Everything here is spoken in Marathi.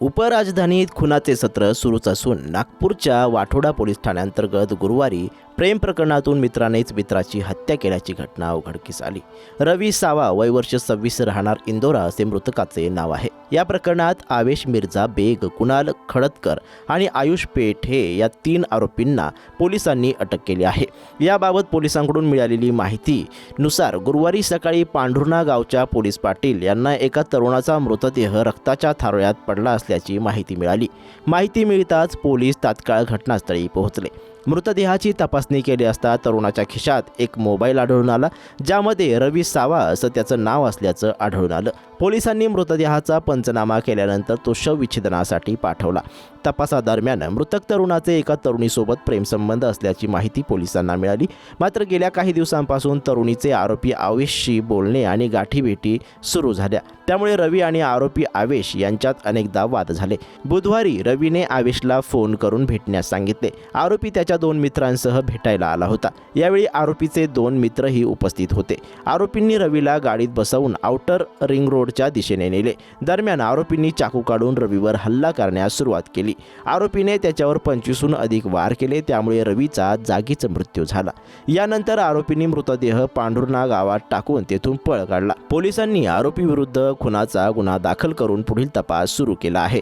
उपराजधानीत खुनाचे सत्र सुरूच असून नागपूरच्या वाठोडा पोलीस ठाण्याअंतर्गत गुरुवारी प्रेम प्रकरणातून मित्रानेच मित्राची हत्या केल्याची घटना उघडकीस आली. रवी सावा वय वर्ष सव्वीस राहणार इंदोरा असे मृतकाचे नाव आहे. या प्रकरणात आवेश मिर्झा बेग कुणाल खडतकर आणि आयुष पेठे या तीन आरोपींना पोलिसांनी अटक केली आहे. याबाबत पोलिसांकडून मिळालेली माहितीनुसार गुरुवारी सकाळी पांढुर्णा गावच्या पोलीस पाटील यांना एका तरुणाचा मृतदेह रक्ताच्या थारोळ्यात पडला असल्याची माहिती मिळाली. माहिती मिळताच पोलीस तात्काळ घटनास्थळी पोहोचले. मृतदेहाची तपासणी केली असता तरुणाच्या खिशात एक मोबाईल आढळून आला ज्यामध्ये रवी सावा असं त्याचं नाव असल्याचं आढळून आलं. पोलिसांनी मृतदेहाचा पंचनामा केल्यानंतर तो शवविच्छेदनासाठी पाठवला. तपासादरम्यान मृतक तरुणाचे एका तरुणीसोबत प्रेमसंबंध असल्याची माहिती पोलिसांना मिळाली. मात्र गेल्या काही दिवसांपासून तरुणीचे आरोपी आवेशशी बोलणे आणि गाठीभेटी सुरू झाल्या. त्यामुळे रवी आणि आरोपी आवेश यांच्यात अनेकदा वाद झाले. बुधवारी रवीने आवेशला फोन करून भेटण्यास सांगितले. आरोपी त्याच्या दोन मित्रांसह भेटायला आला होता. यावेळी आरोपीचे दोन मित्रही उपस्थित होते. आरोपींनी रवीला गाडीत बसवून आउटर रिंग रोडच्या दिशेने नेले. दरम्यान आरोपींनी चाकू काढून रवीवर हल्ला करण्यास सुरुवात केली. आरोपीने त्याच्यावर पंचवीसहून अधिक वार केले त्यामुळे रवीचा जागीच मृत्यू झाला. यानंतर आरोपींनी मृतदेह पांढुर्णा गावात टाकून तेथून पळ काढला. पोलिसांनी आरोपीविरुद्ध खुनाचा गुन्हा दाखल करून पुढील तपास सुरू केला आहे.